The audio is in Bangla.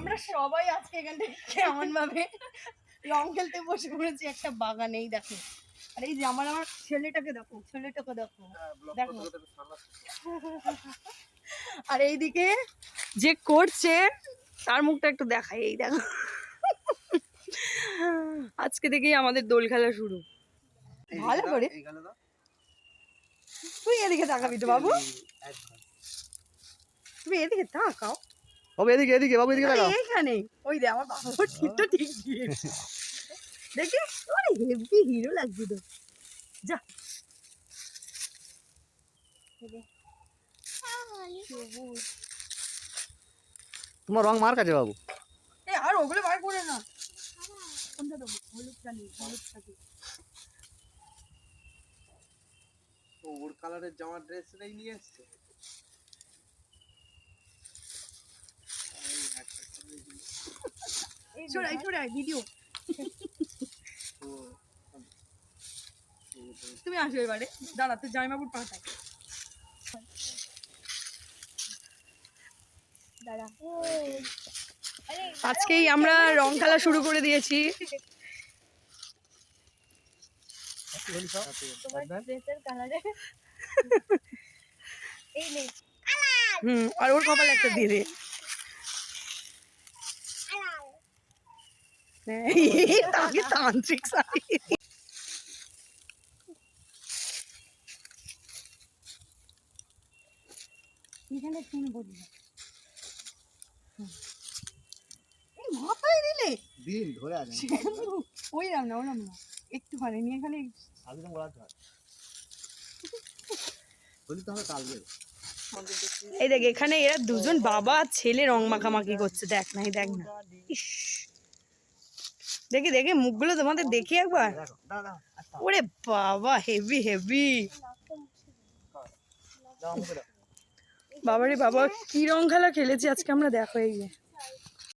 আমরা সবাই আজকে এখান থেকে কেমন ভাবে রং খেলতে বসে পড়েছি একটা বাগানেই দেখো। আর এই যে আমার আমার ছেলেটাকে দেখো ছেলেটাকে দেখো। দেখো। আর এইদিকে যে করছে তার মুখটা একটু দেখাই এই দেখো। আজকে থেকেই আমাদের দোল খেলা শুরু। ভালো করে। তুই এদিকে তাকাবি তো বাবু। তুমি এদিকে তাকাও। বাবু এদিকে এদিকে বাবু এদিকে তাকাও। এইখানে। ওই দে আমার বাবা ঠিকটা ঠিক দেখি আরে হেভি হিরো লাগছে তো। যা। তোমার রং মার কাছে বাবু। এ আর ওগুলো বার করে না। কোনটা দেবো? হলুদটা নেই হলুদটা দিই ওর কালারের জামা ড্রেসটাই নিয়ে এসছে? ছড়াই ছড়াই ভিডিও তুমি আসো এবারে। দাঁড়া তুই জামাইবাবুর পাঠাই আজকেই আমরা রং খেলা শুরু করে দিয়েছি। হুম আর ওর কপালে একটা দিয়ে তাকে তান্ত্রিক শাড়ি এখানে শুনব দিলে এই মাথায় দিলে দিন ধরে আছে ওই রাম না ওরাম না একটুখানি নিয়ে এখানে আগে তো বলাতে হয় বলি তো হবে কালকে এই দেখ এখানে এরা দুজন বাবা ছেলে রং মাখামাখি করছে। দেখ না এই দেখ না। ইস। দেখি দেখি মুখগুলো তোমাদের দেখি একবার। ওরে বাবা হেভি হেভি বাবারে বাবা কি রং খেলা খেলেছি আজকে আমরা দেখো এই যে।